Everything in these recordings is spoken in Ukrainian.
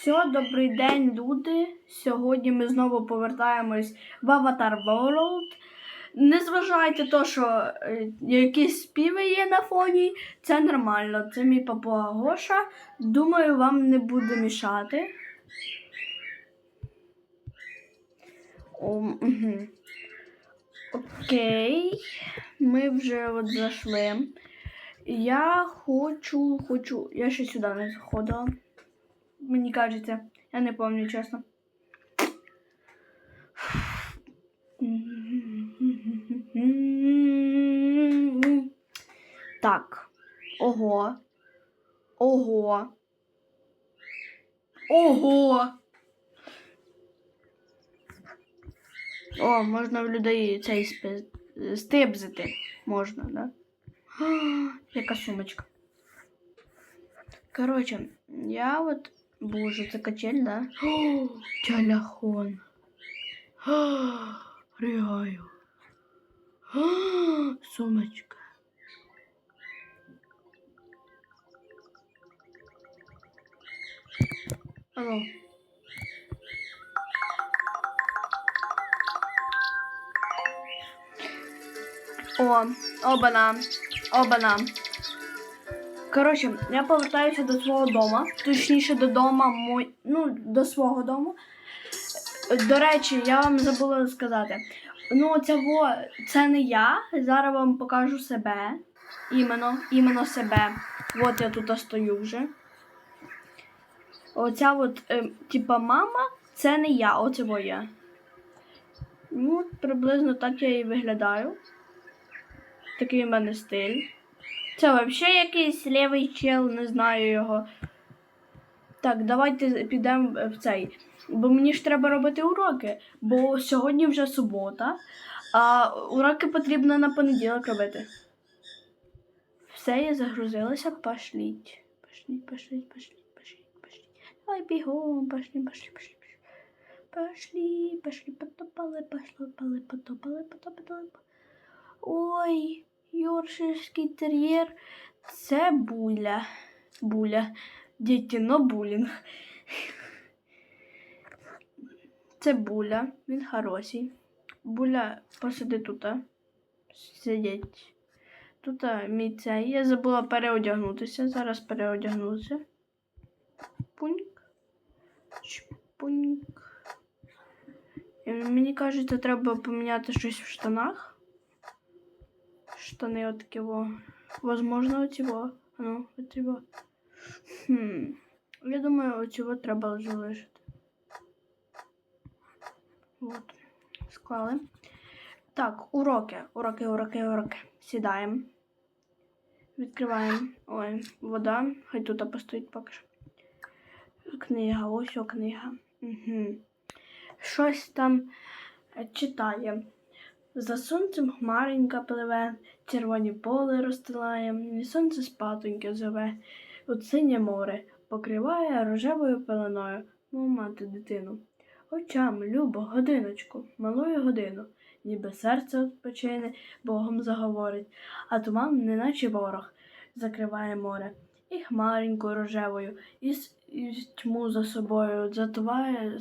Все, добрий день, люди. Сьогодні ми знову повертаємось в Avatar World. Не зважайте то, що е, якісь співи є на фоні, це нормально. Це мій папуга Гоша. Думаю, вам не буде мішати. О, угу. Окей, ми вже от зайшли. Я хочу, хочу. Я ще сюди не заходила. Мені кажеться, я не пам'ятаю, чесно. Так. Ого. Ого. Ого. О, можна в людей цей спи... стибзити. Можна, да? А, Яка сумочка. Короче, я вот... Боже, це качель, да? О, Телефон. Ригаю. Сумочка. Алло. О, обана, обана. Коротше, я повертаюся до свого дома, точніше до дома мой, ну, до свого дому. До речі, я вам забула сказати. Ну, це це не я. Зараз вам покажу себе. Іменно, іменно себе. От я тут стою вже. Оця от, е, типа, мама, це не я, оце во я. Ну, приблизно так я і виглядаю. Такий в мене стиль. Це взагалі якийсь лівий чел, не знаю його. Так, давайте підемо в цей. Бо мені ж треба робити уроки. Бо сьогодні вже субота, а уроки потрібно на понеділок робити. Все, я загрузилася, пошліть. Пошліть, пошліть, пошліть, пошліть, пошліть. Давай бігом, пошлі, пошлі, пошлі. Пошлі, пошлі, потопали, пошлі, пали, потопали, потопали. Ой, Йорширський тер'єр. Це буля. Буля. Дітіно булінг. Це буля. Він хороший. Буля посиди тут. Сидять. Тут мій цей. Я забула переодягнутися. Зараз переодягнуся. Пуньк. Чпуньк. І Мені кажеться, треба поміняти щось в штанах штани от во. Возможно, оцього. Ну, оцього. Хм. Я думаю, оцього треба залишити. От. Склали. Так, уроки. Уроки, уроки, уроки. Сідаємо. Відкриваємо. Ой, вода. Хай тут постоїть поки що. Книга, ось о книга. Угу. Щось там е, читає. За сонцем хмаренька пливе, червоні поле розстилає, і сонце спатоньки зове, от синє море покриває рожевою пеленою, мов мати дитину. Очам, любо, годиночку, малую годину, ніби серце відпочине, Богом заговорить, а туман, неначе ворог, закриває море, і хмареньку рожевою, і, і тьму за собою затуває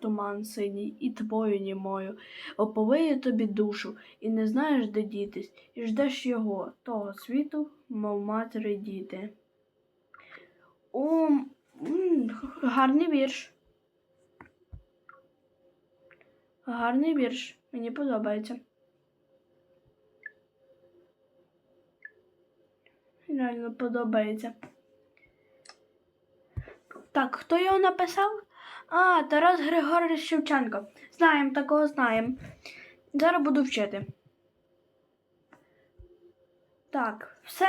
туман синій, і твою німою оповиє тобі душу, і не знаєш, де дітись, і ждеш його, того світу, мов матері діти. О, гарний вірш. Гарний вірш. Мені подобається. Реально подобається. Так, хто його написав? А, Тарас Григорович Шевченко. Знаємо, такого знаємо. Зараз буду вчити. Так, все,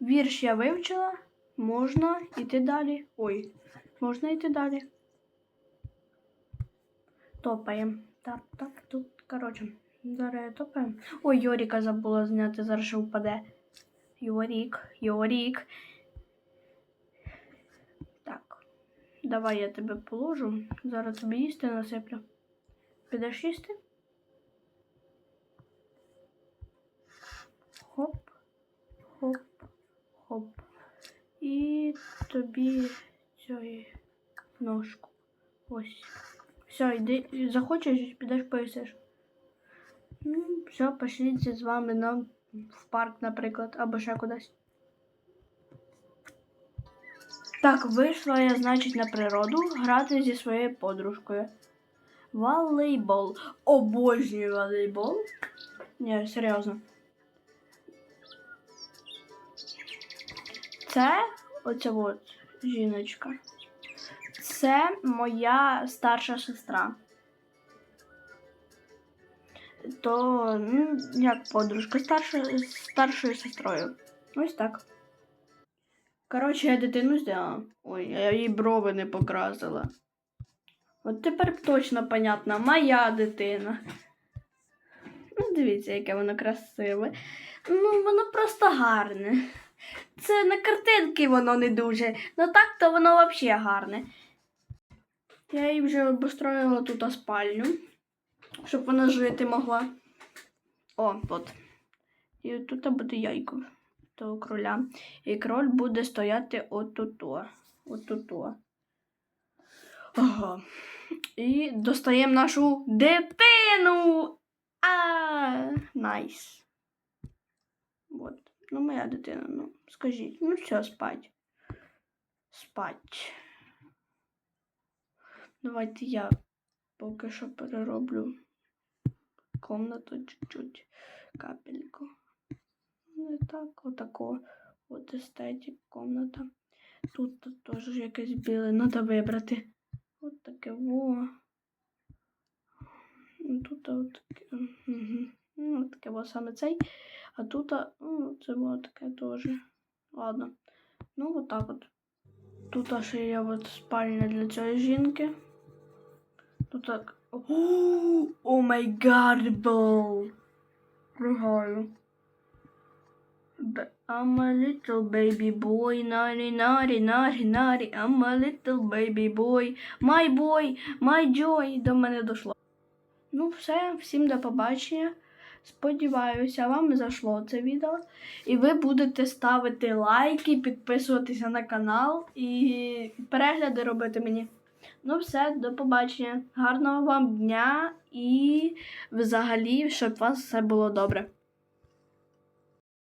вірш я вивчила. Можна йти далі. Ой, можна йти далі. Топаємо. Так, так, тут, коротше, зараз топаємо. Ой, Йоріка забула зняти, зараз ще впаде. Йорік, Йорік. Так, давай я тебе положу. Зараз тобі їсти насиплю. Підеш їсти? Хоп, хоп, хоп. І тобі цієї ножку. Ось. Все, йди, захочеш, підеш поїсиш. Ну, все, пошліть з вами на в парк, наприклад, або ще кудись. Так, вийшла я, значить, на природу грати зі своєю подружкою. Волейбол. Обожнюю волейбол. Ні, серйозно. Це оця от жіночка. Це моя старша сестра. То, ну, як подружка старша, з старшою сестрою. Ось так. Коротше, я дитину зробила. Ой, я їй брови не покрасила. От тепер точно понятно, моя дитина. Ну, дивіться, яке воно красиве. Ну, воно просто гарне. Це на картинки воно не дуже. Ну так то воно взагалі гарне. Я їй вже обустроїла тут спальню, щоб вона жити могла. О, от. І тут буде яйко того кроля. І кроль буде стояти отут-о. Отут-о. Ага. І достаємо нашу дитину. А, найс. От. Ну, моя дитина, ну, скажіть. Ну, все, спать. Спать. Давайте я поки що перероблю комнату чуть-чуть. Капельку. Не так, отако. От естетик комната. Тут, теж якесь біле, треба вибрати. От таке во. Ну, Тут от таке. Угу. Ну, таке во саме цей. А тут, ну, це було таке теж. Ладно. Ну, от так от. Тут аж є от спальня для цієї жінки. Тут так. О май гад, бол. Ригаю. But I'm a little baby boy, naughty, naughty, naughty, naughty. I'm a little baby boy. My boy, my joy. До мене дошло. Ну, все, всім до побачення. Сподіваюся, вам зайшло це відео. І ви будете ставити лайки, підписуватися на канал і перегляди робити мені. Ну, все, до побачення. Гарного вам дня і взагалі, щоб у вас все було добре.